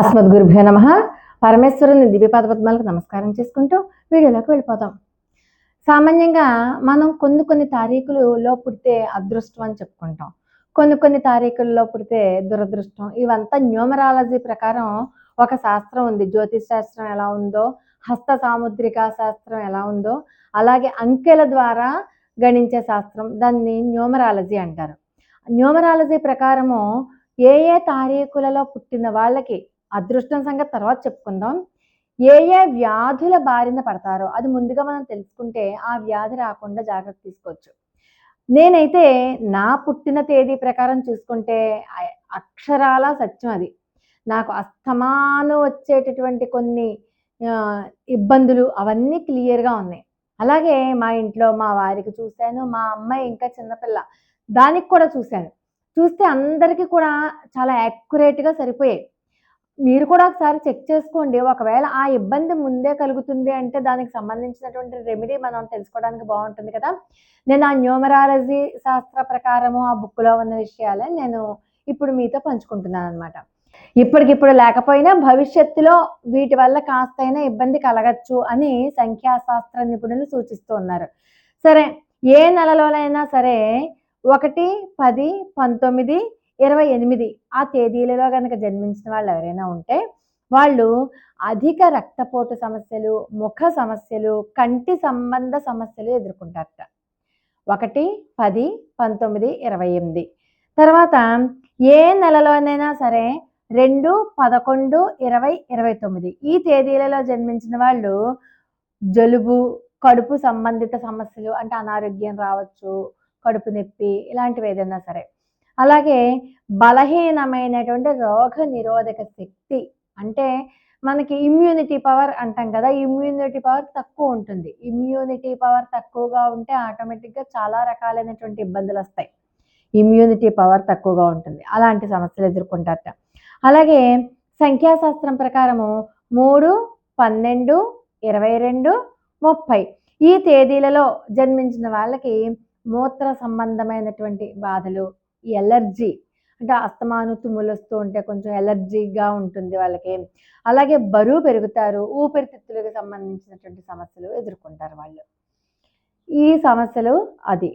అస్మద్గురుభ్యో నమ. పరమేశ్వరుని దివ్యపాద పద్మాలకు నమస్కారం చేసుకుంటూ వీడియోలోకి వెళ్ళిపోతాం. సామాన్యంగా మనం కొన్ని కొన్ని తారీఖులలో పుడితే అదృష్టం అని చెప్పుకుంటాం. కొన్ని కొన్ని తారీఖుల్లో పుడితే దురదృష్టం. ఇవంతా న్యూమరాలజీ ప్రకారం ఒక శాస్త్రం ఉంది. జ్యోతిష్ శాస్త్రం ఎలా ఉందో హస్త సాముద్రిక శాస్త్రం ఎలా ఉందో అలాగే అంకెల ద్వారా గణించే శాస్త్రం. దాన్ని న్యూమరాలజీ అంటారు. న్యూమరాలజీ ప్రకారము ఏ ఏ తారీఖులలో పుట్టిన వాళ్ళకి అదృష్టం సంగతి తర్వాత చెప్పుకుందాం. ఏ ఏ వ్యాధుల బారిన పడతారో అది ముందుగా మనం తెలుసుకుంటే ఆ వ్యాధి రాకుండా జాగ్రత్త తీసుకోవచ్చు. నేనైతే నా పుట్టిన తేదీ ప్రకారం చూసుకుంటే అక్షరాల సత్యం అది. నాకు అస్తమాను వచ్చేటటువంటి కొన్ని ఇబ్బందులు అవన్నీ క్లియర్గా ఉన్నాయి. అలాగే మా ఇంట్లో మా వారికి చూశాను మా అమ్మాయి ఇంకా చిన్నపిల్ల దానికి కూడా చూశాను. చూస్తే అందరికీ కూడా చాలా యాక్యురేట్గా సరిపోయాయి. మీరు కూడా ఒకసారి చెక్ చేసుకోండి. ఒకవేళ ఆ ఇబ్బంది ముందే కలుగుతుంది అంటే దానికి సంబంధించినటువంటి రెమెడీ మనం తెలుసుకోవడానికి బాగుంటుంది కదా. నేను ఆ న్యూమరాలజీ శాస్త్ర ప్రకారము ఆ బుక్లో ఉన్న విషయాలే నేను ఇప్పుడు మీతో పంచుకుంటున్నాను అనమాట ఇప్పటికిప్పుడు లేకపోయినా భవిష్యత్తులో వీటి వల్ల కాస్తైనా ఇబ్బంది కలగచ్చు అని సంఖ్యాశాస్త్ర నిపుణులు సూచిస్తూ ఉన్నారు. సరే ఏ నెలలోనైనా సరే ఒకటి పది పంతొమ్మిది ఇరవై ఎనిమిది. ఆ తేదీలలో కనుక జన్మించిన వాళ్ళు ఎవరైనా ఉంటే వాళ్ళు అధిక రక్తపోటు సమస్యలు ముఖ సమస్యలు కంటి సంబంధ సమస్యలు ఎదుర్కొంటారట. ఒకటి పది పంతొమ్మిది ఇరవై ఎనిమిది. తర్వాత ఏ నెలలోనైనా సరే రెండు పదకొండు ఇరవై ఇరవై తొమ్మిది. ఈ తేదీలలో జన్మించిన వాళ్ళు జలుబు కడుపు సంబంధిత సమస్యలు అంటే అనారోగ్యం రావచ్చు కడుపు నొప్పి ఇలాంటివి ఏదైనా సరే. అలాగే బలహీనమైనటువంటి రోగ నిరోధక శక్తి అంటే మనకి ఇమ్యూనిటీ పవర్ అంటాం కదా ఇమ్యూనిటీ పవర్ తక్కువ ఉంటుంది. ఇమ్యూనిటీ పవర్ తక్కువగా ఉంటే ఆటోమేటిక్గా చాలా రకాలైనటువంటి ఇబ్బందులు వస్తాయి. ఇమ్యూనిటీ పవర్ తక్కువగా ఉంటుంది. అలాంటి సమస్యలు ఎదుర్కొంటారట. అలాగే సంఖ్యాశాస్త్రం ప్రకారము మూడు పన్నెండు ఇరవై రెండు ముప్పై. ఈ తేదీలలో జన్మించిన వాళ్ళకి మూత్ర సంబంధమైనటువంటి బాధలు ఎలర్జీ అంటే అస్తమాను తుమ్ములు వస్తూ ఉంటే కొంచెం ఎలర్జీగా ఉంటుంది వాళ్ళకి. అలాగే బరువు పెరుగుతారు ఊపిరితిత్తులకు సంబంధించినటువంటి సమస్యలు ఎదుర్కొంటారు వాళ్ళు. ఈ సమస్యలు అది.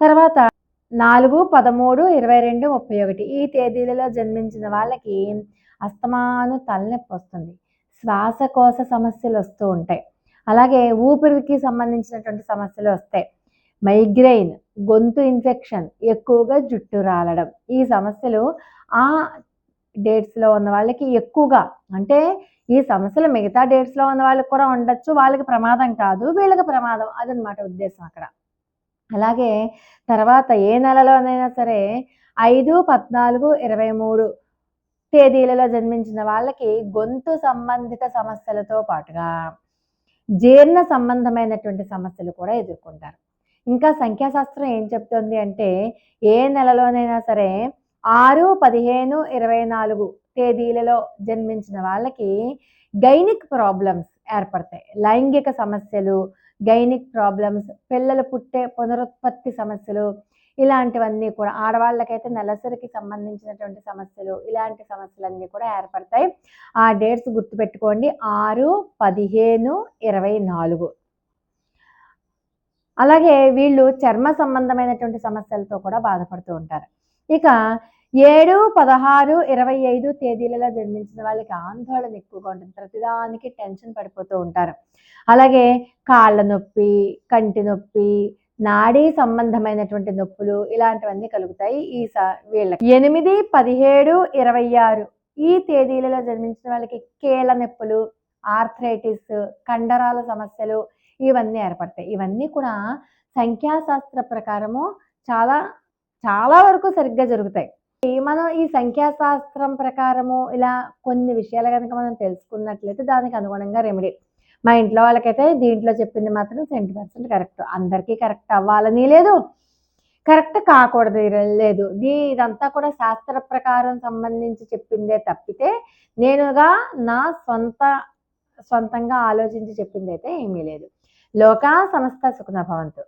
తర్వాత నాలుగు పదమూడు ఇరవై రెండు ముప్పై ఒకటి. ఈ తేదీలలో జన్మించిన వాళ్ళకి అస్తమాను తలనొప్పి వస్తుంది. శ్వాసకోశ సమస్యలు వస్తూ ఉంటాయి. అలాగే ఊపిరికి సంబంధించినటువంటి సమస్యలు వస్తాయి. మైగ్రెయిన్ గొంతు ఇన్ఫెక్షన్ ఎక్కువగా జుట్టు రాలడం. ఈ సమస్యలు ఆ డేట్స్లో ఉన్న వాళ్ళకి ఎక్కువగా అంటే ఈ సమస్యలు మిగతా డేట్స్లో ఉన్న వాళ్ళకి కూడా ఉండొచ్చు. వాళ్ళకి ప్రమాదం కాదు వీళ్ళకి ప్రమాదం అదనమాట ఉద్దేశం అక్కడ. అలాగే తర్వాత ఏ నెలలోనైనా సరే ఐదు పద్నాలుగు ఇరవై మూడు తేదీలలో జన్మించిన వాళ్ళకి గొంతు సంబంధిత సమస్యలతో పాటుగా జీర్ణ సంబంధమైనటువంటి సమస్యలు కూడా ఎదుర్కొంటారు. ఇంకా సంఖ్యాశాస్త్రం ఏం చెప్తుంది అంటే ఏ నెలలోనైనా సరే ఆరు పదిహేను ఇరవై నాలుగు తేదీలలో జన్మించిన వాళ్ళకి గైనిక్ ప్రాబ్లమ్స్ ఏర్పడతాయి. లైంగిక సమస్యలు గైనిక్ ప్రాబ్లమ్స్ పిల్లలు పుట్టే పునరుత్పత్తి సమస్యలు ఇలాంటివన్నీ కూడా ఆడవాళ్ళకైతే నెలసరికి సంబంధించినటువంటి సమస్యలు ఇలాంటి సమస్యలన్నీ కూడా ఏర్పడతాయి. ఆ డేట్స్ గుర్తుపెట్టుకోండి. ఆరు పదిహేను ఇరవై నాలుగు. అలాగే వీళ్ళు చర్మ సంబంధమైనటువంటి సమస్యలతో కూడా బాధపడుతూ ఉంటారు. ఇక ఏడు పదహారు ఇరవై ఐదు తేదీలలో జన్మించిన వాళ్ళకి ఆందోళన ఎక్కువగా ఉంటుంది. ప్రతిదానికి టెన్షన్ పడిపోతూ ఉంటారు. అలాగే కాళ్ళ నొప్పి కంటి నొప్పి నాడీ సంబంధమైనటువంటి నొప్పులు ఇలాంటివన్నీ కలుగుతాయి ఈ వీళ్ళకి. ఎనిమిది పదిహేడు ఇరవై ఆరు ఈ తేదీలలో జన్మించిన వాళ్ళకి కీళ్ళ నొప్పులు ఆర్థరైటిస్ కండరాల సమస్యలు ఇవన్నీ ఏర్పడతాయి. ఇవన్నీ కూడా సంఖ్యాశాస్త్ర ప్రకారము చాలా చాలా వరకు సరిగ్గా జరుగుతాయి. మనం ఈ సంఖ్యాశాస్త్రం ప్రకారము ఇలా కొన్ని విషయాలు కనుక మనం తెలుసుకున్నట్లయితే దానికి అనుగుణంగా రెమెడీ మా ఇంట్లో వాళ్ళకైతే దీంట్లో చెప్పింది మాత్రం సెంటీ పర్సెంట్ కరెక్ట్. అందరికీ కరెక్ట్ అవ్వాలని లేదు. కరెక్ట్ కాకూడదు లేదు. దీ ఇదంతా కూడా శాస్త్ర ప్రకారం సంబంధించి చెప్పిందే తప్పితే నేనుగా నా సొంత సొంతంగా ఆలోచించి చెప్పింది అయితే ఏమీ లేదు. లోకా సమస్త సుఖన భవంతు